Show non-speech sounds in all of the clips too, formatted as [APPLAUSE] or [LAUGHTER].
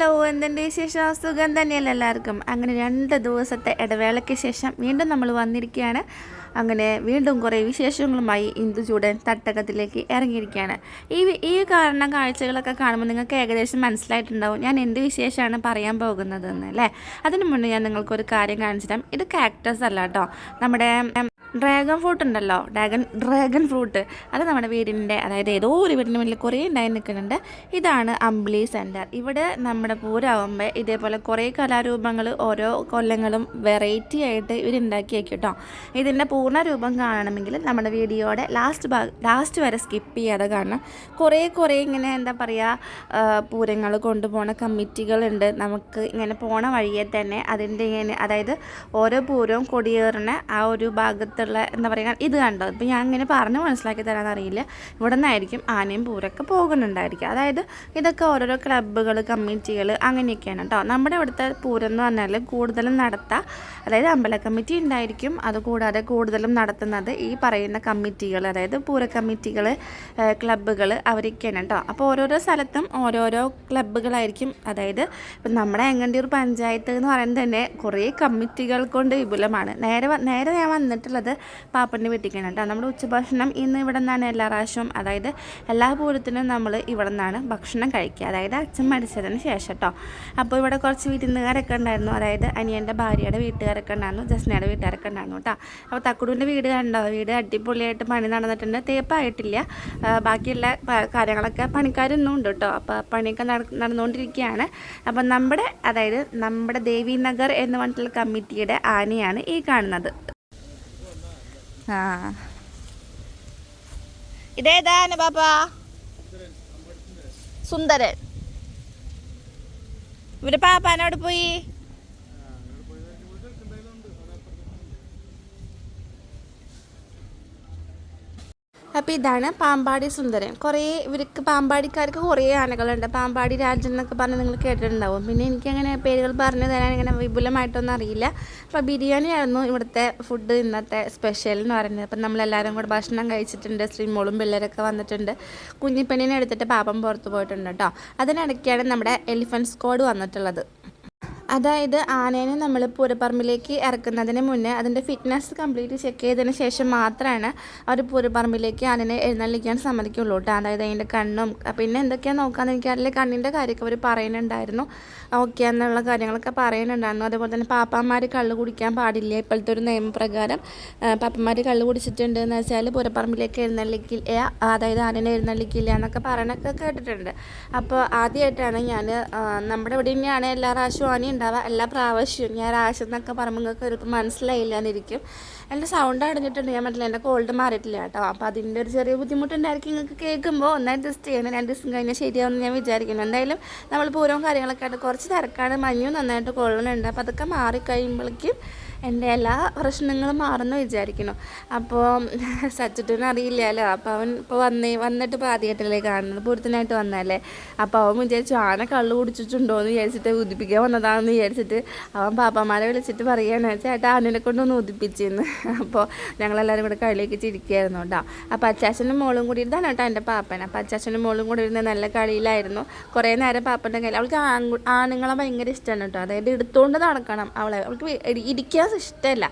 Hello എന്തിന്റെ വിശേഷം? സുഖം തന്നെയല്ല എല്ലാവർക്കും? അങ്ങനെ രണ്ട് ദിവസത്തെ ഇടവേളയ്ക്ക് ശേഷം വീണ്ടും നമ്മൾ വന്നിരിക്കുകയാണ്. അങ്ങനെ വീണ്ടും കുറേ വിശേഷങ്ങളുമായി ഇന്ദുചൂടൻ തട്ടകത്തിലേക്ക് ഇറങ്ങിയിരിക്കുകയാണ്. ഈ ഈ കാരണം കാഴ്ചകളൊക്കെ കാണുമ്പോൾ നിങ്ങൾക്ക് ഏകദേശം മനസ്സിലായിട്ടുണ്ടാവും ഞാൻ എന്ത് വിശേഷമാണ് പറയാൻ പോകുന്നതെന്ന് അല്ലേ? അതിന് മുന്നേ ഞാൻ നിങ്ങൾക്കൊരു കാര്യം കാണിച്ചിട്ടാം ഇത് കാക്ടസ് അല്ല കേട്ടോ. നമ്മുടെ ഡ്രാഗൺ ഫ്രൂട്ട് ഉണ്ടല്ലോ. Dragon dragon fruit. അത് നമ്മുടെ വീടിന്റെ അതായത് ഏതോ ഒരു വീടിന്റെ മുന്നിൽ കുറേ ഉണ്ടായി നിൽക്കുന്നുണ്ട്. ഇതാണ് അമ്പിളി സെന്റർ ഇവിടെ നമ്മുടെ പൂരാവുമ്പോൾ ഇതേപോലെ കുറേ കലാരൂപങ്ങൾ ഓരോ കൊല്ലങ്ങളും വെറൈറ്റി ആയിട്ട് ഇവരുണ്ടാക്കി വയ്ക്കും കേട്ടോ ഇതിന്റെ പൂർണ രൂപം കാണണമെങ്കിൽ നമ്മുടെ വീഡിയോയുടെ ലാസ്റ്റ് ഭാഗം ലാസ്റ്റ് വരെ സ്കിപ്പ് ചെയ്യാതെ കാണണം. കുറേ കുറേ ഇങ്ങനെ എന്താ പറയുക പൂരങ്ങൾ കൊണ്ടുപോണ കമ്മിറ്റികളുണ്ട് നമുക്ക് ഇങ്ങനെ പോണ വഴിയെ തന്നെ അതിന്റെ ഇങ്ങനെ അതായത് ഓരോ പൂരവും കൊടിയേറിന് ആ ഒരു ഭാഗത്തുള്ള എന്താ പറയുക ഇത് കണ്ടോ? ഇപ്പം ഞാൻ ഇങ്ങനെ പറഞ്ഞ് മനസ്സിലാക്കി തരാമെന്ന് അറിയില്ല. ഇവിടെ നിന്നായിരിക്കും ആനയും പൂരൊക്കെ പോകുന്നുണ്ടായിരിക്കും. അതായത് ഇതൊക്കെ ഓരോരോ ക്ലബ്ബുകൾ കമ്മിറ്റികൾ അങ്ങനെയൊക്കെയാണ് കേട്ടോ നമ്മുടെ ഇവിടുത്തെ പൂരം എന്ന് പറഞ്ഞാൽ കൂടുതലും നടത്താം അതായത് അമ്പല കമ്മിറ്റി ഉണ്ടായിരിക്കും. അതുകൂടാതെ കൂടുതലും നടത്തുന്നത് ഈ പറയുന്ന കമ്മിറ്റികൾ അതായത് പൂര കമ്മിറ്റികൾ ക്ലബ്ബുകൾ അവരൊക്കെയാണ് കേട്ടോ അപ്പോൾ ഓരോരോ സ്ഥലത്തും ഓരോരോ ക്ലബ്ബുകളായിരിക്കും അതായത് ഇപ്പം നമ്മുടെ എങ്ങണ്ടിയൂർ പഞ്ചായത്ത് എന്ന് പറയുന്നത് തന്നെ കുറേ കമ്മിറ്റികൾ കൊണ്ട് വിപുലമാണ്. നേരെ നേരെ ഞാൻ വന്നിട്ടുള്ളത് പാപ്പന്റെ വീട്ടിലേക്കാണ് കേട്ടോ. നമ്മുടെ ഉച്ചഭക്ഷണം ഇന്ന് ഇവിടെ നിന്നാണ് എല്ലാ പ്രാവശ്യവും അതായത് എല്ലാ പൂരത്തിനും നമ്മൾ ഇവിടെ നിന്നാണ് ഭക്ഷണം കഴിക്കുക. അതായത് അച്ഛൻ മരിച്ചതിന് ശേഷം കേട്ടോ. അപ്പോൾ ഇവിടെ കുറച്ച് വിരുന്നുകാരൊക്കെ ഉണ്ടായിരുന്നു. അതായത് അനിയന്റെ ഭാര്യയുടെ വീട്ടുകാരൊക്കെ ഉണ്ടായിരുന്നു ജസ്നയുടെ വീട്ടുകാരൊക്കെ ഉണ്ടായിരുന്നു കേട്ടോ. അപ്പോൾ തക്കുടുവിന്റെ വീട് കണ്ടോ? വീട് അടിപൊളിയായിട്ട് പണി നടന്നിട്ടുണ്ട്. തേപ്പായിട്ടില്ല. ബാക്കിയുള്ള കാര്യങ്ങളൊക്കെ പണിക്കാരൊന്നും ഉണ്ട് കേട്ടോ. അപ്പോൾ പണിയൊക്കെ നടന്നുകൊണ്ടിരിക്കുകയാണ്. അപ്പം നമ്മുടെ അതായത് നമ്മുടെ ദേവി നഗർ എന്ന് പറഞ്ഞിട്ടുള്ള കമ്മിറ്റിയുടെ ആനയാണ് ഈ കാണുന്നത്. ഇതേതാണ് ബാബ സുന്ദരൻ. ഇവർ പാപ്പാനോട് പോയി? അപ്പോൾ ഇതാണ് പാമ്പാടി സുന്ദരൻ. കുറേ ഇവർക്ക് പാമ്പാടിക്കാർക്ക് കുറേ ആനകളുണ്ട്. പാമ്പാടി രാജൻ എന്നൊക്കെ പറഞ്ഞ് നിങ്ങൾ കേട്ടിട്ടുണ്ടാവും. പിന്നെ എനിക്കങ്ങനെ പേരുകൾ പറഞ്ഞു തരാൻ ഇങ്ങനെ വിപുലമായിട്ടൊന്നും അറിയില്ല. അപ്പോൾ ബിരിയാണി ആയിരുന്നു ഇവിടുത്തെ ഫുഡ് ഇന്നത്തെ സ്പെഷ്യൽ എന്ന് പറയുന്നത്. അപ്പം നമ്മളെല്ലാവരും കൂടെ ഭക്ഷണം കഴിച്ചിട്ടുണ്ട്. ശ്രീമോളും പിള്ളേരൊക്കെ വന്നിട്ടുണ്ട്. കുഞ്ഞിപ്പെണ്ണിനെ എടുത്തിട്ട് പാപ്പം പുറത്ത് പോയിട്ടുണ്ട് കേട്ടോ. അതിനിടയ്ക്കാണ് നമ്മുടെ എലിഫന്റ് സ്ക്വാഡ് വന്നിട്ടുള്ളത്. അതായത് ആനേനെ നമ്മൾ പൂരപ്പറമ്പിലേക്ക് ഇറക്കുന്നതിന് മുന്നേ അതിന്റെ ഫിറ്റ്നസ് കംപ്ലീറ്റ് ചെക്ക് ചെയ്തതിന് ശേഷം മാത്രമാണ് അവർ പൂരപ്പറമ്പിലേക്ക് ആനനെ എഴുന്നള്ളിക്കാൻ സമ്മതിക്കുള്ളൂ കേട്ടോ. അതായത് അതിന്റെ കണ്ണും പിന്നെ എന്തൊക്കെയാണ് നോക്കാമെന്ന് എനിക്കറിയില്ല. കണ്ണിന്റെ കാര്യമൊക്കെ അവർ പറയുന്നുണ്ടായിരുന്നു. ഓക്കെ എന്നുള്ള കാര്യങ്ങളൊക്കെ പറയുന്നുണ്ടായിരുന്നു. അതുപോലെ തന്നെ പാപ്പാന്മാർ കള്ള് കുടിക്കാൻ പാടില്ല. ഇപ്പോഴത്തെ ഒരു നിയമപ്രകാരം പാപ്പന്മാർ കള്ള് കുടിച്ചിട്ടുണ്ട് എന്ന് വെച്ചാൽ പൂരപ്പറമ്പിലേക്ക് എഴുന്നള്ളിക്കില്ല അതായത് ആനനെ എഴുന്നള്ളിക്കില്ല എന്നൊക്കെ പറയണൊക്കെ കേട്ടിട്ടുണ്ട്. അപ്പോൾ ആദ്യമായിട്ടാണ് ഞാൻ നമ്മുടെ ഇവിടെ തന്നെയാണ് എല്ലാ പ്രാവശ്യവും ആന ഉണ്ടാവുക. എല്ലാ പ്രാവശ്യവും ഞാൻ പ്രാവശ്യം എന്നൊക്കെ പറയുമ്പോൾ നിങ്ങൾക്ക് ചിലപ്പോൾ മനസ്സിലായില്ല എന്നിരിക്കും എന്റെ സൗണ്ട് അടഞ്ഞിട്ടുണ്ട്. ഞാൻ പറ്റില്ല എന്റെ കോൾഡ് മാറിയിട്ടില്ല കേട്ടോ. അപ്പോൾ അതിന്റെ ഒരു ചെറിയ ബുദ്ധിമുട്ടുണ്ടായിരിക്കും നിങ്ങൾക്ക് കേൾക്കുമ്പോൾ ഒന്ന് അഡ്ജസ്റ്റ് ചെയ്യണം രണ്ട് ദിവസം കഴിഞ്ഞാൽ ശരിയാവുമെന്ന് ഞാൻ വിചാരിക്കുന്നു. എന്തായാലും നമ്മൾ പൂരവും കാര്യങ്ങളൊക്കെ ആയിട്ട് കുറച്ച് തിരക്കാണ്. മഞ്ഞും നന്നായിട്ട് കൊള്ളുന്നുണ്ട് അപ്പോൾ അതൊക്കെ മാറിക്കഴിയുമ്പോഴേക്കും എന്റെ എല്ലാ പ്രശ്നങ്ങളും മാറുന്നു വിചാരിക്കുന്നു. അപ്പോൾ [LAUGHS] സച്ചിട്ടന് അറിയില്ലല്ലോ. അപ്പോൾ അവൻ ഇപ്പോൾ വന്നേ വന്നിട്ട് ഇപ്പോൾ ആദ്യമായിട്ടല്ലേ കാണുന്നത്. പൂരത്തിനായിട്ട് വന്നാലേ അപ്പോൾ അവൻ വിചാരിച്ചു ആന കള്ളു കുടിച്ചിട്ടുണ്ടോ? എന്ന് വിചാരിച്ചിട്ട് ഉദിപ്പിക്കാൻ വന്നതാണെന്ന് വിചാരിച്ചിട്ട് അവൻ പാപ്പന്മാരെ വിളിച്ചിട്ട് പറയുകയാണ്. ചേട്ടാ ആനിനെ കൊണ്ടൊന്ന് ഉദിപ്പിച്ചെന്ന്. [LAUGHS] അപ്പോൾ ഞങ്ങളെല്ലാവരും കൂടെ കളിയൊക്കെ ചിരിക്കുകയായിരുന്നു കേട്ടോ. അപ്പോൾ അച്ചാച്ചനും മോളും കൂടി ഇരുന്നാണ് കേട്ടോ എന്റെ പാപ്പൻ. അപ്പോൾ അച്ചാച്ചനും മോളും കൂടി ഇരുന്ന് നല്ല കളിയിലായിരുന്നു. കുറേ നേരം പാപ്പന്റെ കയ്യിൽ അവൾക്ക് ആണുങ്ങളെ ഭയങ്കര ഇഷ്ടമാണ് കേട്ടോ. അതായത് എടുത്തുകൊണ്ട് നടക്കണം അവളെ. അവൾക്ക് വി- ഇരിക്കാൻ ഇഷ്ടമല്ല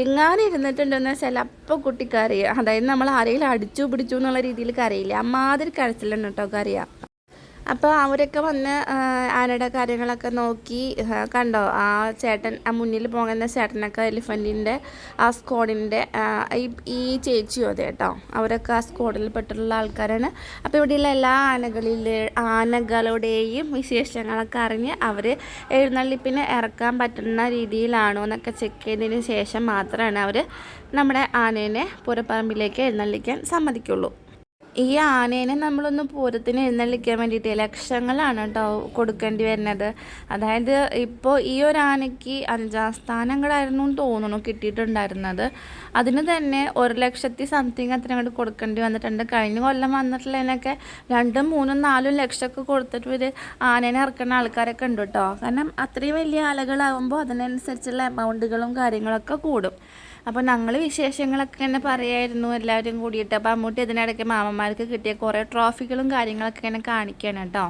എങ്ങാനും ഇരുന്നിട്ടുണ്ടെന്ന് വെച്ചാൽ കുട്ടി അതായത് നമ്മൾ ആരെങ്കിലും അടിച്ചു പിടിച്ചു എന്നുള്ള രീതിയിൽ കരയില്ല? അമ്മാതിരി കരച്ചിലാണ് കേട്ടോ കരയുക അപ്പോൾ അവരൊക്കെ വന്ന് ആനയുടെ കാര്യങ്ങളൊക്കെ നോക്കി കണ്ടോ? ആ ചേട്ടൻ ആ മുന്നിൽ പോകുന്ന ചേട്ടനൊക്കെ എലിഫന്റിന്റെ ആ സ്ക്വാഡിന്റെ ഈ ചേച്ചിയോ അതെ കേട്ടോ? അവരൊക്കെ ആ സ്ക്വാഡിൽ പെട്ടിട്ടുള്ള ആൾക്കാരാണ്. അപ്പോൾ ഇവിടെയുള്ള എല്ലാ ആനകളിലെ ആനകളുടെയും വിശേഷങ്ങളൊക്കെ അറിഞ്ഞ് അവർ എഴുന്നള്ളിപ്പിന് ഇറക്കാൻ പറ്റുന്ന രീതിയിലാണോ എന്നൊക്കെ ചെക്ക് ചെയ്തതിന് ശേഷം മാത്രമാണ് അവർ നമ്മുടെ ആനേനെ പുരപ്പറമ്പിലേക്ക് എഴുന്നള്ളിക്കാൻ സമ്മതിക്കുള്ളൂ. ഈ ആനേനെ നമ്മളൊന്ന് പൂരത്തിന് എഴുന്നള്ളിക്കാൻ വേണ്ടിയിട്ട് ലക്ഷങ്ങളാണ് കേട്ടോ കൊടുക്കേണ്ടി വരുന്നത്. അതായത് ഇപ്പോൾ ഈ ഒരു ആനയ്ക്ക് അഞ്ചാം സ്ഥാനങ്ങളായിരുന്നു തോന്നുന്നു കിട്ടിയിട്ടുണ്ടായിരുന്നത്. അതിന് തന്നെ ഒരു ലക്ഷത്തി സംതിങ് അത്ര അങ്ങോട്ട് കൊടുക്കേണ്ടി വന്നിട്ടുണ്ട്. കഴിഞ്ഞ കൊല്ലം വന്നിട്ടുള്ളതിനൊക്കെ രണ്ടും മൂന്നും നാലും ലക്ഷമൊക്കെ കൊടുത്തിട്ട് ഒരു ആനേനെ ഇറക്കുന്ന ആൾക്കാരൊക്കെ ഉണ്ട് കേട്ടോ കാരണം അത്രയും വലിയ ആലകളാകുമ്പോൾ അതിനനുസരിച്ചുള്ള എമൗണ്ടുകളും കാര്യങ്ങളൊക്കെ കൂടും. അപ്പോൾ ഞങ്ങൾ വിശേഷങ്ങളൊക്കെ ഇങ്ങനെ പറയായിരുന്നു എല്ലാവരും കൂടിയിട്ട്. അപ്പോൾ അമ്മൂട്ടി ഇതിനിടയ്ക്ക് മാമന്മാർക്ക് കിട്ടിയ കുറേ ട്രോഫികളും കാര്യങ്ങളൊക്കെ ഇങ്ങനെ കാണിക്കണം കേട്ടോ.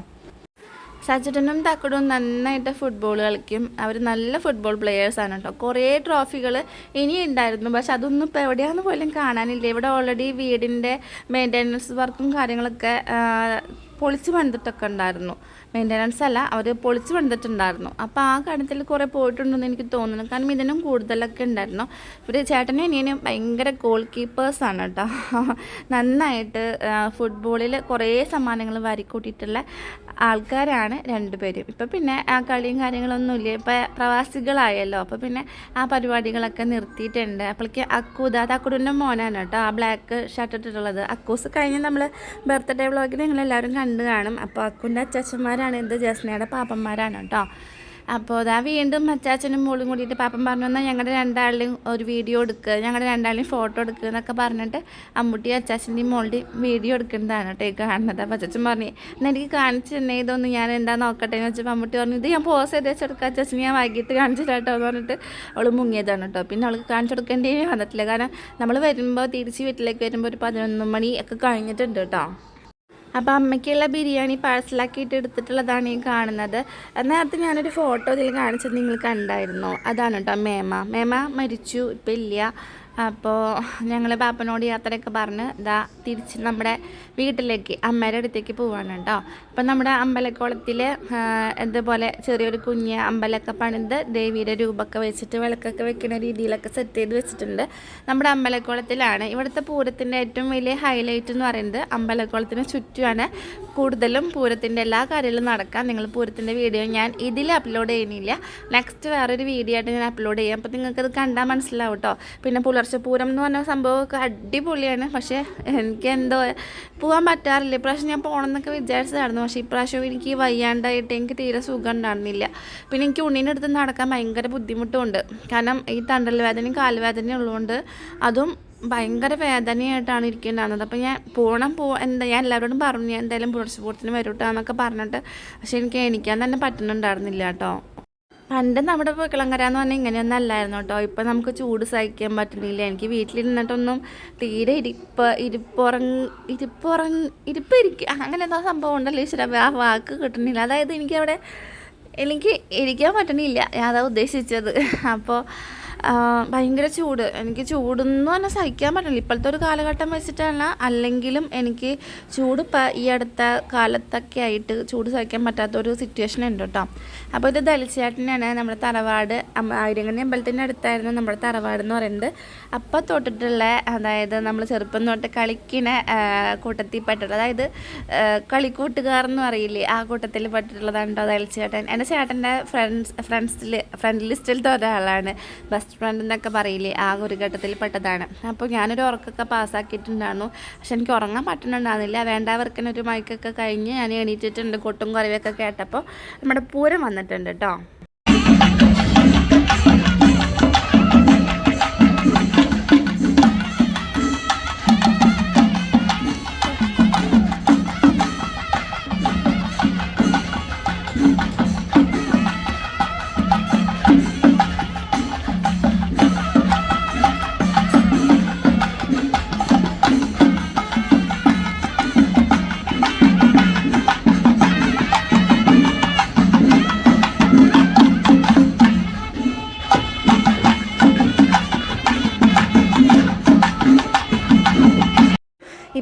സച്ചിനും തക്കടും നന്നായിട്ട് ഫുട്ബോൾ കളിക്കും. അവർ നല്ല ഫുട്ബോൾ പ്ലെയേഴ്സാണ് കേട്ടോ. കുറേ ട്രോഫികൾ ഇനി ഉണ്ടായിരുന്നു. പക്ഷെ അതൊന്നും ഇപ്പോൾ എവിടെയാണെന്ന് പോലും കാണാനില്ല. ഇവിടെ ഓൾറെഡി വീടിന്റെ മെയിന്റെനൻസ് വർക്കും കാര്യങ്ങളൊക്കെ പൊളിച്ച് പണിതിട്ടൊക്കെ ഉണ്ടായിരുന്നു. മെയിന്റനൻസ് അല്ല അവർ പൊളിച്ച് പണിതിട്ടുണ്ടായിരുന്നു. അപ്പോൾ ആ കാര്യത്തിൽ കുറേ പോയിട്ടുണ്ടെന്ന് എനിക്ക് തോന്നുന്നു. കാരണം ഇതിനും കൂടുതലൊക്കെ ഉണ്ടായിരുന്നു. ഇവർ ചേട്ടനും അനിയനും ഭയങ്കര ഗോൾ കീപ്പേഴ്സാണ് കേട്ടോ നന്നായിട്ട് ഫുട്ബോളിൽ കുറേ സമ്മാനങ്ങൾ വാരിക്കൂട്ടിയിട്ടുള്ള ആൾക്കാരാണ് രണ്ടുപേരും. ഇപ്പം പിന്നെ ആ കളിയും കാര്യങ്ങളൊന്നുമില്ല. ഇപ്പം പ്രവാസികളായല്ലോ. അപ്പോൾ പിന്നെ ആ പരിപാടികളൊക്കെ നിർത്തിയിട്ടുണ്ട്. അപ്പോഴേക്ക് അക്കൂത അത് മോനാണ് കേട്ടോ ആ ബ്ലാക്ക് ഷർട്ട് ഇട്ടിട്ടുള്ളത്. അക്കൂസ് കഴിഞ്ഞ് നമ്മൾ ബർത്ത്ഡേ വ്ളോഗിൽ നിങ്ങളെല്ലാവരും കണ്ടു കാണും. അപ്പോൾ അക്കുന്റെ അച്ചാച്ചന്മാരാണ് ഇത് ജസ്നയുടെ പാപ്പന്മാരാണ് കേട്ടോ. അപ്പോൾ അതാ വീണ്ടും അച്ചാച്ചനും മോളും കൂടിയിട്ട് പാപ്പൻ പറഞ്ഞു എന്നാൽ ഞങ്ങളുടെ രണ്ടാളിലും ഒരു വീഡിയോ എടുക്കുക ഞങ്ങളുടെ രണ്ടാളിലും ഫോട്ടോ എടുക്കുക എന്നൊക്കെ പറഞ്ഞിട്ട് അമ്മൂട്ടി അച്ചാച്ചന്റെയും മോളുടെയും വീഡിയോ എടുക്കുന്നതാണ് കേട്ടോ ഈ കാണുന്നത്. അപ്പോൾ അച്ചാച്ചൻ പറഞ്ഞു എന്നാൽ എനിക്ക് കാണിച്ചു തന്നെ ഇതൊന്ന് ഞാൻ എന്താ നോക്കട്ടെ എന്ന് വെച്ചപ്പോൾ അമ്മൂട്ടി പറഞ്ഞു ഇത് ഞാൻ പോസ് ചെയ്ത് വെച്ചെടുക്കുക അച്ചാച്ചൻ ഞാൻ വൈകിട്ട് കാണിച്ചു കേട്ടോ എന്ന് പറഞ്ഞിട്ട് അവൾ മുങ്ങിയതാണ് കേട്ടോ. പിന്നെ അവൾക്ക് കാണിച്ചു കൊടുക്കേണ്ടി വന്നിട്ടില്ല. കാരണം നമ്മൾ വരുമ്പോൾ തിരിച്ച് വീട്ടിലേക്ക് വരുമ്പോൾ ഒരു പതിനൊന്ന് മണി ഒക്കെ കഴിഞ്ഞിട്ടുണ്ട് കേട്ടോ. അപ്പോൾ അമ്മയ്ക്കുള്ള ബിരിയാണി പാഴ്സലാക്കിയിട്ട് എടുത്തിട്ടുള്ളതാണ് ഈ കാണുന്നത്. നേരത്തെ ഞാനൊരു ഫോട്ടോ ഇതിൽ കാണിച്ചത് നിങ്ങൾ കണ്ടായിരുന്നോ? അതാണ് കേട്ടോ മേമ. മേമ മരിച്ചു. ഇപ്പം ഇല്ല. അപ്പോൾ ഞങ്ങൾ പാപ്പനോട് യാത്രയൊക്കെ പറഞ്ഞ് ഇതാ തിരിച്ച് നമ്മുടെ വീട്ടിലേക്ക് അമ്മയുടെ അടുത്തേക്ക് പോവാണ് കേട്ടോ അപ്പം നമ്മുടെ അമ്പലക്കുളത്തിൽ ഇതുപോലെ ചെറിയൊരു കുഞ്ഞ് അമ്പലമൊക്കെ പണിത് ദേവിയുടെ രൂപമൊക്കെ വെച്ചിട്ട് വിളക്കൊക്കെ വെക്കുന്ന രീതിയിലൊക്കെ സെറ്റ് ചെയ്ത് വെച്ചിട്ടുണ്ട്. നമ്മുടെ അമ്പലക്കുളത്തിലാണ്. ഇവിടുത്തെ പൂരത്തിന്റെ ഏറ്റവും വലിയ ഹൈലൈറ്റ് എന്ന് പറയുന്നത് അമ്പലക്കുളത്തിന് ചുറ്റുമാണ്. കൂടുതലും പൂരത്തിന്റെ എല്ലാ കാര്യങ്ങളും നടക്കാം നിങ്ങൾ പൂരത്തിന്റെ വീഡിയോ ഞാൻ ഇതിൽ അപ്ലോഡ് ചെയ്യുന്നില്ല. നെക്സ്റ്റ് വേറൊരു വീഡിയോ ആയിട്ട് ഞാൻ അപ്ലോഡ് ചെയ്യാം. അപ്പോൾ നിങ്ങൾക്കത് കണ്ടാൽ മനസ്സിലാവും കേട്ടോ പിന്നെ പുലർച്ചെ പൂരം എന്ന് പറഞ്ഞ സംഭവമൊക്കെ അടിപൊളിയാണ്. പക്ഷേ എനിക്ക് എന്തോ പോകാൻ പറ്റാറില്ല. ഇപ്രാവശ്യം ഞാൻ പോകണം എന്നൊക്കെ വിചാരിച്ചതായിരുന്നു. പക്ഷേ ഇപ്രാവശ്യം എനിക്ക് വയ്യാണ്ടായിട്ട് എനിക്ക് തീരെ സുഖം ഉണ്ടായിരുന്നില്ല. പിന്നെ എനിക്ക് ഉണ്ണീന്റെ അടുത്ത് നടക്കാൻ ഭയങ്കര ബുദ്ധിമുട്ടുമുണ്ട് കാരണം ഈ തണ്ടൽ വേദനയും കാലുവേദനയും ഉള്ളതുകൊണ്ട് അതും ഭയങ്കര വേദനയായിട്ടാണ് ഇരിക്കേണ്ടത് അപ്പോൾ ഞാൻ പോകണം പോ എന്താ ഞാൻ എല്ലാവരോടും പറഞ്ഞു ഞാൻ എന്തായാലും പുലർച്ചെപ്പൂരത്തിന് വരൂട്ടാന്നൊക്കെ പറഞ്ഞിട്ട് പക്ഷേ എനിക്ക് എണീക്കാൻ തന്നെ പറ്റുന്നുണ്ടായിരുന്നില്ല കേട്ടോ. പണ്ട് നമ്മുടെ കിളങ്കര എന്ന് പറഞ്ഞാൽ ഇങ്ങനെയൊന്നും അല്ലായിരുന്നു കേട്ടോ. ഇപ്പം നമുക്ക് ചൂട് സഹിക്കാൻ പറ്റുന്നില്ല. എനിക്ക് വീട്ടിലിരുന്നിട്ടൊന്നും തീരെ ഇരിപ്പ് ഇരിപ്പുറങ് ഇരിപ്പുറങ് ഇരിപ്പ് ഇരിക്കുക അങ്ങനെ എന്തോ സംഭവം ഉണ്ടല്ലോ ഈശ്വര. ആ വാക്ക് കിട്ടുന്നില്ല. അതായത് എനിക്കവിടെ എനിക്ക് ഇരിക്കാൻ പറ്റണില്ല ഞാൻ അതാ ഉദ്ദേശിച്ചത്. അപ്പോൾ ഭയങ്കര ചൂട്. എനിക്ക് ചൂടെന്ന് പറഞ്ഞാൽ സഹിക്കാൻ പറ്റില്ല ഇപ്പോഴത്തെ ഒരു കാലഘട്ടം വെച്ചിട്ടല്ല അല്ലെങ്കിലും എനിക്ക് ചൂട് ഇപ്പം ഈ അടുത്ത കാലത്തൊക്കെ ആയിട്ട് ചൂട് സഹിക്കാൻ പറ്റാത്ത ഒരു സിറ്റുവേഷൻ ഉണ്ട് കേട്ടോ അപ്പോൾ ഇത് ദലിച്ചേട്ടനാണ് നമ്മുടെ തറവാട് അമ്മ- അമ്പലത്തിന്റെ അടുത്തായിരുന്നു നമ്മുടെ തറവാട് എന്ന് പറയുന്നത് അപ്പം തൊട്ടിട്ടുള്ള അതായത് നമ്മൾ ചെറുപ്പം തൊട്ട് കളിക്കണ കൂട്ടത്തിൽ പെട്ടിട്ടുള്ള അതായത് കളിക്കൂട്ടുകാരെന്ന് പറയില്ലേ ആ കൂട്ടത്തിൽ പെട്ടിട്ടുള്ളതാണ് കേട്ടോ ദലിച്ചേട്ടൻ. എന്റെ ചേട്ടന്റെ ഫ്രണ്ട്സ് ഫ്രണ്ട്സിൽ ഫ്രണ്ട് ലിസ്റ്റിലത്തെ ഒരാളാണ് ബെസ്റ്റ് ഫ്രണ്ട് എന്നൊക്കെ പറയില്ലേ? ആ ഒരു ഘട്ടത്തിൽ പെട്ടതാണ് അപ്പോൾ ഞാനൊരു ഉറക്കൊക്കെ പാസ്സാക്കിയിട്ടുണ്ടായിരുന്നു. പക്ഷെ എനിക്ക് ഉറങ്ങാൻ പറ്റുന്നുണ്ടായിരുന്നില്ല വേണ്ടാവർക്കിനൊരു മൈക്കൊക്കെ കഴിഞ്ഞ് ഞാൻ എണീറ്റിട്ടുണ്ട്. കൊട്ടും കുറവൊക്കെ കേട്ടപ്പോൾ നമ്മുടെ പൂരം വന്നിട്ടുണ്ട് കേട്ടോ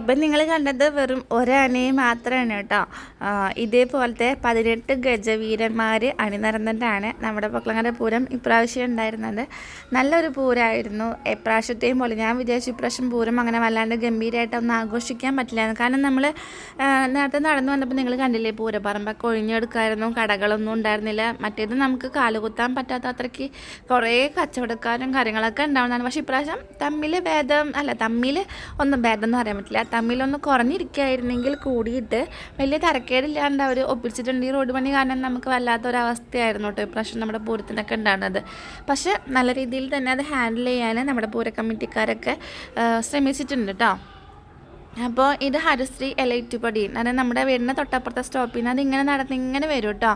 ഇപ്പം നിങ്ങൾ കണ്ടത് വെറും ഒരാനയെ മാത്രമാണ് കേട്ടോ. ഇതേപോലത്തെ പതിനെട്ട് ഗജവീരന്മാർ അണിനിരന്നിട്ടാണ് നമ്മുടെ പൊക്കളങ്ങര പൂരം ഇപ്രാവശ്യം ഉണ്ടായിരുന്നത്. നല്ലൊരു പൂരമായിരുന്നു എപ്രാവശ്യത്തെയും പോലെ ഞാൻ വിചാരിച്ചു ഇപ്രാവശ്യം പൂരം അങ്ങനെ വല്ലാണ്ട് ഗംഭീരമായിട്ടൊന്നും ആഘോഷിക്കാൻ പറ്റില്ലായിരുന്നു കാരണം നമ്മൾ നേരത്തെ നടന്നു വന്നപ്പോൾ നിങ്ങൾ കണ്ടില്ലേ പൂരപ്പറമ്പൊക്കെ ഒഴിഞ്ഞെടുക്കായിരുന്നു കടകളൊന്നും ഉണ്ടായിരുന്നില്ല. മറ്റേത് നമുക്ക് കാലുകുത്താൻ പറ്റാത്ത അത്രയ്ക്ക് കുറേ കച്ചവടക്കാരും കാര്യങ്ങളൊക്കെ ഉണ്ടാവുന്നതാണ്. പക്ഷേ ഇപ്രാവശ്യം തമ്മിൽ ഭേദം അല്ല തമ്മിൽ ഒന്നും ഭേദം എന്ന് പറയാൻ പറ്റില്ല. തമ്മിലൊന്ന് കുറഞ്ഞിരിക്കുകയായിരുന്നെങ്കിൽ കൂടിയിട്ട് വലിയ തരക്കേടില്ലാണ്ട് അവർ ഒപ്പിച്ചിട്ടുണ്ട്. ഈ റോഡ് പണി കാരണം നമുക്ക് വല്ലാത്തൊരവസ്ഥയായിരുന്നു കേട്ടോ ഇപ്രാവശ്യം നമ്മുടെ പൂരത്തിനൊക്കെ ഉണ്ടാകുന്നത്. പക്ഷേ നല്ല രീതിയിൽ തന്നെ അത് ഹാൻഡിൽ ചെയ്യാൻ നമ്മുടെ പൂര കമ്മിറ്റിക്കാരൊക്കെ ശ്രമിച്ചിട്ടുണ്ട് കേട്ടോ. അപ്പോൾ ഇത് ഹരിശ്രീ എലൈറ്റുപടി അതായത് നമ്മുടെ വീടിന്റെ തൊട്ടപ്പുറത്തെ സ്റ്റോപ്പിൽ നിന്ന് അതിങ്ങനെ നടന്ന് ഇങ്ങനെ വരും കേട്ടോ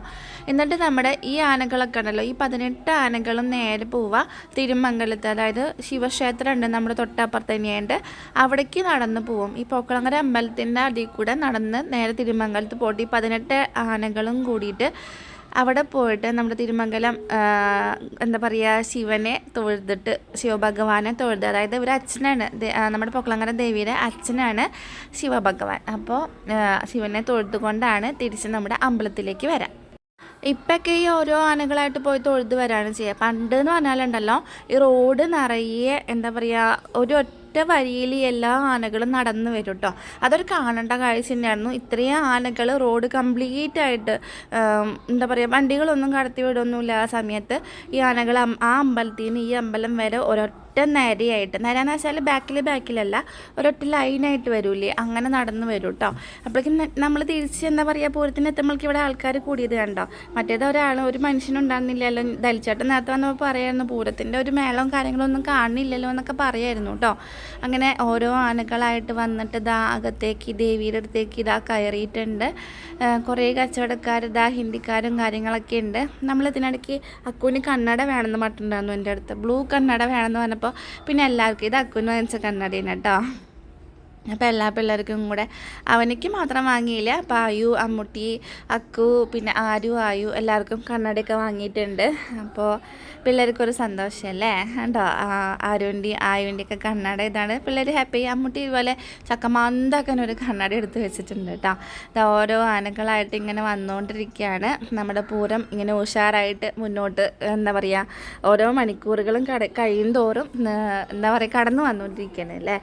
എന്നിട്ട് നമ്മുടെ ഈ ആനകളൊക്കെ ഉണ്ടല്ലോ ഈ പതിനെട്ട് ആനകളും നേരെ പോവുക തിരുമംഗലത്ത്. അതായത് ശിവക്ഷേത്രം ഉണ്ട് നമ്മുടെ തൊട്ടപ്പുറത്ത് തന്നെയുണ്ട്. അവിടേക്ക് നടന്ന് പോവും. ഈ പോക്കളങ്ങര അമ്പലത്തിന്റെ അതിൽ കൂടെ നടന്ന് നേരെ തിരുമംഗലത്ത് പോയിട്ട് ഈ പതിനെട്ട് ആനകളും കൂടിയിട്ട് അവിടെ പോയിട്ട് നമ്മുടെ തിരുമംഗലം എന്താ പറയുക ശിവനെ തൊഴുതിട്ട് ശിവഭഗവാനെ തൊഴുത് അതായത് ഇവർ അച്ഛനാണ് നമ്മുടെ പൊക്കളങ്ങര ദേവിയുടെ അച്ഛനാണ് ശിവഭഗവാൻ. അപ്പോൾ ശിവനെ തൊഴുതുകൊണ്ടാണ് തിരിച്ച് നമ്മുടെ അമ്പലത്തിലേക്ക് വരാം. ഇപ്പൊക്കെ ഈ ഓരോ ആനകളായിട്ട് പോയി തൊഴുത് വരാണ് ചെയ്യുക പണ്ട് എന്ന് പറഞ്ഞാലുണ്ടല്ലോ ഈ റോഡ് നിറയെ എന്താ പറയുക ഒരു ഒറ്റ വരിയിൽ എല്ലാ ആനകളും നടന്നു വരും കേട്ടോ അതൊരു കാണേണ്ട കാഴ്ച തന്നെയായിരുന്നു. ഇത്രയും ആനകൾ റോഡ് കംപ്ലീറ്റ് ആയിട്ട് എന്താ പറയുക വണ്ടികളൊന്നും കടത്തി വിടൊന്നുമില്ല ആ സമയത്ത് ഈ ആനകൾ ആ അമ്പലത്തിൽ നിന്ന് ഈ അമ്പലം വരെ ഒരൊറ്റ ഒറ്റ നര എന്ന് വെച്ചാൽ ബാക്കിൽ ബാക്കിലല്ല ഒരൊറ്റ ലൈനായിട്ട് വരൂലേ. അങ്ങനെ നടന്നു വരും കേട്ടോ അപ്പോഴേക്കും നമ്മൾ തിരിച്ച് എന്താ പറയുക പൂരത്തിന് എത്തുമ്പോഴേക്കും ഇവിടെ ആൾക്കാർ കൂടിയത് കണ്ടോ? മറ്റേത് ഒരാൾ ഒരു മനുഷ്യനുണ്ടാകുന്നില്ലല്ലോ ദലിച്ചേട്ടൻ നേരത്തെ വന്നപ്പോൾ പറയായിരുന്നു പൂരത്തിന്റെ ഒരു മേളവും കാര്യങ്ങളൊന്നും കാണുന്നില്ലല്ലോ എന്നൊക്കെ പറയായിരുന്നു കേട്ടോ അങ്ങനെ ഓരോ ആനകളായിട്ട് വന്നിട്ട് ഇതാ അകത്തേക്ക് ദേവിയുടെ അടുത്തേക്ക് ഇതാ കയറിയിട്ടുണ്ട്. കുറേ കച്ചവടക്കാർ ഇതാ ഹിന്ദിക്കാരും കാര്യങ്ങളൊക്കെ ഉണ്ട്. നമ്മൾ ഇതിനിടയ്ക്ക് അക്കുവിന് കണ്ണട വേണമെന്ന് മട്ടുണ്ടായിരുന്നു എന്റെ അടുത്ത്. ബ്ലൂ കണ്ണട വേണമെന്ന് പറഞ്ഞപ്പോൾ അപ്പോൾ പിന്നെ എല്ലാവർക്കും ഇത് അക്കുന്ന് വാങ്ങിച്ച കണ്ണടയാണ് കേട്ടോ അപ്പോൾ എല്ലാ പിള്ളേർക്കും കൂടെ അവനിക്ക് മാത്രം വാങ്ങിയില്ല. പായു അമ്മുട്ടി അക്കു പിന്നെ ആരു ആയു എല്ലാവർക്കും കണ്ണടയൊക്കെ വാങ്ങിയിട്ടുണ്ട്. അപ്പോൾ പിള്ളേർക്കൊരു സന്തോഷമല്ലേ? കണ്ടോ? ആരുവിന്റെ ആയുവിന്റെയൊക്കെ കണ്ണട ഇതാണ്. പിള്ളേർ ഹാപ്പി. അമ്മുട്ടി ഇതുപോലെ ചക്കമാന്താക്കാൻ ഒരു കണ്ണട എടുത്ത് വെച്ചിട്ടുണ്ട് കേട്ടോ. ഇത് ഓരോ ആനകളായിട്ട് ഇങ്ങനെ വന്നുകൊണ്ടിരിക്കുകയാണ്. നമ്മുടെ പൂരം ഇങ്ങനെ ഉഷാറായിട്ട് മുന്നോട്ട് എന്താ പറയുക ഓരോ മണിക്കൂറുകളും കട കഴിയും തോറും എന്താ പറയുക കടന്നു വന്നുകൊണ്ടിരിക്കുകയാണ് അല്ലേ?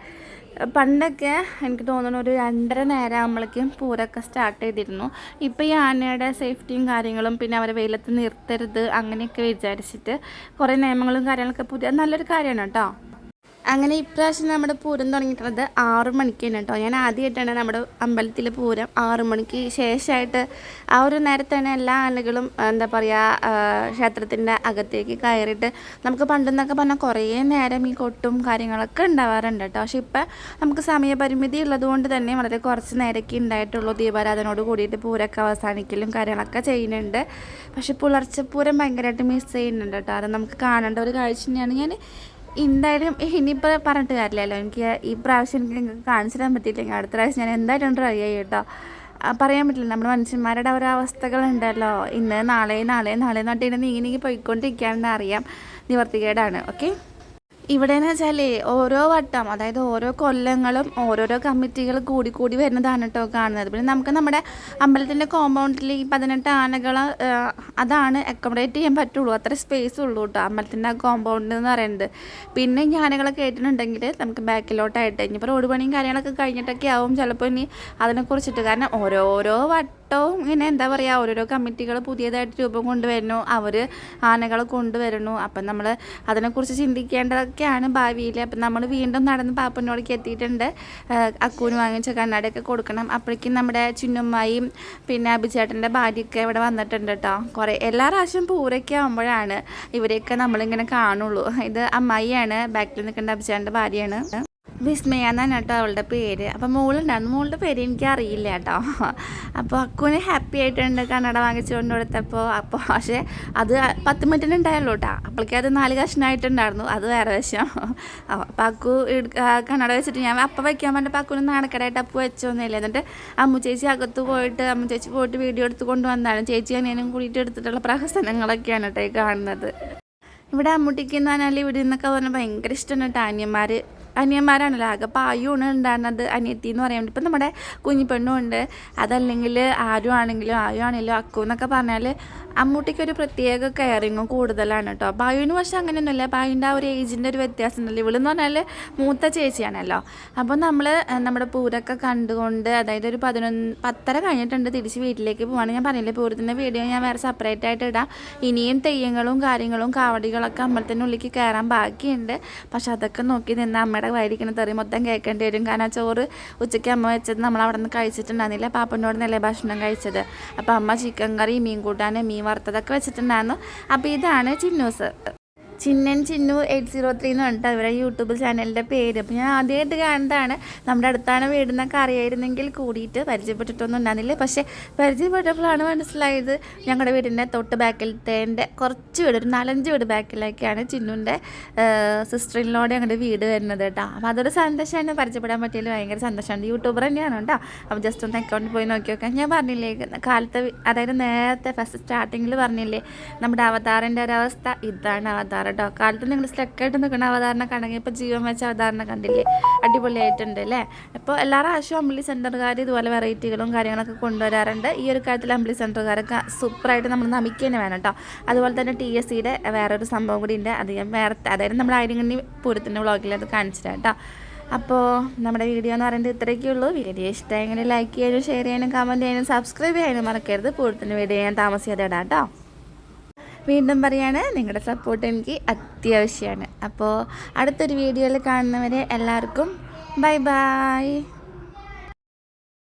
പണ്ടൊക്കെ എനിക്ക് തോന്നുന്നു ഒരു രണ്ടര നേരം ആകുമ്പോഴേക്കും പൂരമൊക്കെ സ്റ്റാർട്ട് ചെയ്തിരുന്നു. ഇപ്പോൾ ഈ ആനയുടെ സേഫ്റ്റിയും കാര്യങ്ങളും പിന്നെ അവരെ വെയിലത്ത് നിർത്തരുത് അങ്ങനെയൊക്കെ വിചാരിച്ചിട്ട് കുറേ നിയമങ്ങളും കാര്യങ്ങളൊക്കെ പുതിയ നല്ലൊരു കാര്യമാണ് കേട്ടോ. അങ്ങനെ ഇപ്രാവശ്യം നമ്മുടെ പൂരം തുടങ്ങിയിട്ടുള്ളത് ആറു മണിക്ക് തന്നെ കേട്ടോ. ഞാൻ ആദ്യമായിട്ടാണ് നമ്മുടെ അമ്പലത്തിലെ പൂരം ആറു മണിക്ക് ശേഷമായിട്ട് ആ ഒരു നേരത്താണ് എല്ലാ ആനകളും എന്താ പറയുക ക്ഷേത്രത്തിന്റെ അകത്തേക്ക് കയറിയിട്ട് നമുക്ക് പണ്ടെന്നൊക്കെ പറഞ്ഞാൽ കുറേ നേരം ഈ കൊട്ടും കാര്യങ്ങളൊക്കെ ഉണ്ടാവാറുണ്ട് കേട്ടോ. പക്ഷേ ഇപ്പം നമുക്ക് സമയപരിമിതി ഉള്ളതുകൊണ്ട് തന്നെ വളരെ കുറച്ച് നേരമൊക്കെ ഉണ്ടായിട്ടുള്ളൂ ദീപാരാധനയോട് കൂടിയിട്ട് പൂരമൊക്കെ അവസാനിക്കലും കാര്യങ്ങളൊക്കെ ചെയ്യുന്നുണ്ട്. പക്ഷേ പുലർച്ചെ പൂരം ഭയങ്കരമായിട്ട് മിസ് ചെയ്യുന്നുണ്ട് കേട്ടോ. അത് നമുക്ക് കാണേണ്ട ഒരു കാഴ്ച തന്നെയാണ്. ഞാൻ എന്തായാലും ഇനിയിപ്പോൾ പറഞ്ഞിട്ട് കാര്യമില്ലല്ലോ. എനിക്ക് ഈ പ്രാവശ്യം എനിക്ക് നിങ്ങൾക്ക് കാണിച്ചു തരാൻ പറ്റിയില്ലെങ്കിൽ അടുത്ത പ്രാവശ്യം ഞാൻ എന്തായാലും ട്രൈ ചെയ്യും കേട്ടോ. പറയാൻ പറ്റില്ല. നമ്മുടെ മനുഷ്യന്മാരുടെ ഓരോ അവസ്ഥകളുണ്ടല്ലോ. ഇന്ന് നാളെ നാളെ നാളെ നാട്ടിൽ നീങ്ങി നീങ്ങി പോയിക്കൊണ്ടിരിക്കുകയാണെന്ന് അറിയാം നിവർത്തികേടാണ്. ഓക്കെ? ഇവിടെ എന്ന് വെച്ചാൽ ഓരോ വട്ടം അതായത് ഓരോ കൊല്ലങ്ങളും ഓരോരോ കമ്മിറ്റികൾ കൂടി കൂടി വരുന്നതാണ് കേട്ടോ കാണുന്നത്. പിന്നെ നമുക്ക് നമ്മുടെ അമ്പലത്തിന്റെ കോമ്പൗണ്ടിൽ ഈ പതിനെട്ട് ആനകൾ അതാണ് അക്കോമഡേറ്റ് ചെയ്യാൻ പറ്റുള്ളൂ. അത്ര സ്പേസ് ഉള്ളൂ കേട്ടോ അമ്പലത്തിന്റെ ആ കോമ്പൗണ്ട് എന്ന് പറയുന്നത് പിന്നെ ഈ ആനകളൊക്കെ കേട്ടിട്ടുണ്ടെങ്കിൽ നമുക്ക് ബാക്കിലോട്ടായിട്ട് ഇനിയിപ്പോൾ റോഡ് പണിയും കാര്യങ്ങളൊക്കെ കഴിഞ്ഞിട്ടൊക്കെ ആവും ചിലപ്പോൾ ഇനി അതിനെക്കുറിച്ചിട്ട് കാരണം ഓരോരോ വട്ടം വട്ടവും ഇങ്ങനെ എന്താ പറയുക ഓരോരോ കമ്മിറ്റികൾ പുതിയതായിട്ട് രൂപം കൊണ്ടുവരുന്നു. അവർ ആനകളെ കൊണ്ടുവരുന്നു. അപ്പം നമ്മൾ അതിനെക്കുറിച്ച് ചിന്തിക്കേണ്ടതൊക്കെയാണ് ഭാവിയിൽ അപ്പം നമ്മൾ വീണ്ടും നടന്ന് പാപ്പനോടേക്ക് എത്തിയിട്ടുണ്ട്. അക്കൂന് വാങ്ങിച്ച കണ്ണാടിയൊക്കെ കൊടുക്കണം. അപ്പോഴേക്കും നമ്മുടെ ചിന്നുമ്മായും പിന്നെ അഭിചേട്ടന്റെ ഭാര്യയൊക്കെ ഇവിടെ വന്നിട്ടുണ്ട് കേട്ടോ. കുറേ എല്ലാ പ്രാവശ്യം പൂരൊക്കെ ആകുമ്പോഴാണ് ഇവരെയൊക്കെ നമ്മളിങ്ങനെ കാണുള്ളൂ. ഇത് അമ്മായിയാണ് ബാക്കിൽ നിൽക്കേണ്ട അഭിചേട്ടന്റെ ഭാര്യയാണ്. വിസ്മയ എന്നാണ് കേട്ടോ അവളുടെ പേര്. അപ്പം മോളുണ്ടായിരുന്നു മോളുടെ പേര് എനിക്ക് അറിയില്ല കേട്ടോ. അപ്പോൾ അക്കുവിന് ഹാപ്പി ആയിട്ടുണ്ട് കന്നഡ വാങ്ങിച്ചു കൊണ്ട് കൊടുത്തപ്പോൾ അപ്പോൾ പക്ഷേ അത് പത്ത് മിനിറ്റിന് ഉണ്ടായല്ലോ കേട്ടോ. അപ്പോഴേക്കും അത് നാല് കഷ്ണമായിട്ടുണ്ടായിരുന്നു അത് വേറെ വശം അപ്പോൾ അക്കു കണ്ണട വെച്ചിട്ട് ഞാൻ അപ്പം വയ്ക്കാൻ പറഞ്ഞപ്പോൾ അക്കുവിന് നാണക്കടായിട്ട് അപ്പം വെച്ചൊന്നുമില്ല എന്നിട്ട് അമ്മു ചേച്ചി അകത്ത് പോയിട്ട് അമ്മു ചേച്ചി പോയിട്ട് വീഡിയോ എടുത്ത് കൊണ്ടുവന്നാലും ചേച്ചി അനിയനും കൂടിയിട്ട് എടുത്തിട്ടുള്ള പ്രഹസനങ്ങളൊക്കെയാണ് കേട്ടോ ഈ കാണുന്നത്. ഇവിടെ അമ്മുട്ടിക്ക് എന്ന് പറഞ്ഞാൽ ഇവിടെ നിന്നൊക്കെ പറഞ്ഞാൽ ഭയങ്കര ഇഷ്ടമാണ് കേട്ടോ അനിയന്മാർ അനിയന്മാരാണല്ലോ ആകെ പായുമാണ് ഉണ്ടാകുന്നത് അനിയത്തി എന്ന് പറയാൻ ഇപ്പം നമ്മുടെ കുഞ്ഞിപ്പെണ്ണും ഉണ്ട്. അതല്ലെങ്കിൽ ആരും ആണെങ്കിലും ആയു ആണെങ്കിലും അക്കു എന്നൊക്കെ പറഞ്ഞാൽ അമ്മൂട്ടിക്ക് ഒരു പ്രത്യേക കെയറിങ്ങും കൂടുതലാണ് കേട്ടോ ബായുവിന് പക്ഷെ അങ്ങനെയൊന്നുമില്ല. ബായുവിന്റെ ആ ഒരു ഏജിന്റെ ഒരു വ്യത്യാസം ഉണ്ടല്ലോ ഇവളെന്ന് പറഞ്ഞാൽ മൂത്ത ചേച്ചിയാണല്ലോ. അപ്പോൾ നമ്മൾ നമ്മുടെ പൂരൊക്കെ കണ്ടുകൊണ്ട് അതായത് ഒരു പതിനൊന്ന് പത്തര കഴിഞ്ഞിട്ടുണ്ട് തിരിച്ച് വീട്ടിലേക്ക് പോവാണ്. ഞാൻ പറഞ്ഞില്ലേ പൂരത്തിന്റെ വീഡിയോ ഞാൻ വേറെ സെപ്പറേറ്റ് ആയിട്ട് ഇടാം. ഇനിയും തെയ്യങ്ങളും കാര്യങ്ങളും കാവടികളൊക്കെ അമ്പലത്തിന്റെ ഉള്ളിലേക്ക് കയറാൻ ബാക്കിയുണ്ട്. പക്ഷെ അതൊക്കെ നോക്കി നിന്ന് അമ്മയുടെ വൈരിക്കണ തെറി മൊത്തം കേൾക്കേണ്ടി വരും. കാരണം ആ ചോറ് ഉച്ചയ്ക്ക് അമ്മ വെച്ചത് നമ്മൾ അവിടെ നിന്ന് കഴിച്ചിട്ടുണ്ടായിരുന്നില്ല. പാപ്പനോട് നല്ല ഭക്ഷണം കഴിച്ചത്. അപ്പോൾ അമ്മ ചിക്കൻ കറി മീൻ കൂട്ടാൻ മീൻ വറുത്തതൊക്കെ വെച്ചിട്ടുണ്ടായിരുന്നു. അപ്പോൾ ഇതാണ് Chinnus. Chinnan Chinnu eight zero three എന്ന് പറഞ്ഞിട്ട് അവരുടെ യൂട്യൂബ് ചാനലിന്റെ പേര്. അപ്പോൾ ഞാൻ ആദ്യമായിട്ട് കാണുന്നതാണ് നമ്മുടെ അടുത്താണ് വീടുന്നൊക്കെ അറിയായിരുന്നെങ്കിൽ കൂടിയിട്ട് പരിചയപ്പെട്ടിട്ടൊന്നും ഉണ്ടായിരുന്നില്ല പക്ഷേ പരിചയപ്പെട്ടപ്പോഴാണ് മനസ്സിലായത് ഞങ്ങളുടെ വീടിന്റെ തൊട്ട് ബാക്കിലത്തേന്റെ കുറച്ച് വീട് ഒരു നാലഞ്ച് വീട് ബാക്കിലേക്കാണ് ചിന്നുന്റെ സിസ്റ്ററിനോട് ഞങ്ങളുടെ വീട് വരുന്നത് കേട്ടോ. അപ്പോൾ അതൊരു സന്തോഷമാണ് പരിചയപ്പെടാൻ പറ്റിയതിൽ ഭയങ്കര സന്തോഷമാണ് യൂട്യൂബർ തന്നെയാണ് കേട്ടോ. അപ്പോൾ ജസ്റ്റ് ഒന്ന് അക്കൗണ്ടിൽ പോയി നോക്കി നോക്കാം. ഞാൻ പറഞ്ഞില്ലേ കാലത്ത് അതായത് നേരത്തെ ഫസ്റ്റ് സ്റ്റാർട്ടിങ്ങിൽ പറഞ്ഞില്ലേ നമ്മുടെ അവതാറിന്റെ ഒരവസ്ഥ. ഇതാണ് അവതാർ കേട്ടോ. കാലത്ത് നിങ്ങൾ സ്റ്റക്കായിട്ട് നിൽക്കുന്ന അവതാരണ കണ്ടെങ്കിൽ ഇപ്പോൾ ജീവൻ വെച്ച അവതാരണ കണ്ടില്ലേ? അടിപൊളിയായിട്ടുണ്ട് അല്ലേ? അപ്പോൾ എല്ലാ പ്രാവശ്യവും അമ്പിളി സെന്ററുകാർ ഇതുപോലെ വെറൈറ്റികളും കാര്യങ്ങളൊക്കെ കൊണ്ടുവരാറുണ്ട്. ഈ ഒരു കാര്യത്തിൽ അമ്പിളി സെന്ററുകാരൊക്കെ സൂപ്പറായിട്ട് നമ്മൾ നമിക്കുക തന്നെ വേണം കേട്ടോ. അതുപോലെ തന്നെ ടി എസ് സിയുടെ വേറൊരു സംഭവം കൂടി ഉണ്ട് ഞാൻ വേറെ അതായത് നമ്മൾ ആയിരങ്ങണ്ണി പൂരത്തിന്റെ വ്ളോഗിൽ അത് കാണിച്ചിട്ടാണ് കേട്ടോ. അപ്പോൾ നമ്മുടെ വീഡിയോ എന്ന് പറയുന്നത് ഇത്രയൊക്കെ ഉള്ളൂ. വീഡിയോ ഇഷ്ടമായെങ്കിൽ ലൈക്ക് ചെയ്യാനും ഷെയർ ചെയ്യാനും കമന്റ് ചെയ്യാനും സബ്സ്ക്രൈബ് ചെയ്യാനും മറക്കരുത്. പൂരത്തിന്റെ വീഡിയോ ഞാൻ താമസിയാതെ ഇടാം കേട്ടോ. വീണ്ടും പറയാണ് നിങ്ങളുടെ സപ്പോർട്ട് എനിക്ക് അത്യാവശ്യമാണ് അപ്പോൾ അടുത്തൊരു വീഡിയോയിൽ കാണുന്നവരെ എല്ലാവർക്കും ബൈ ബൈ.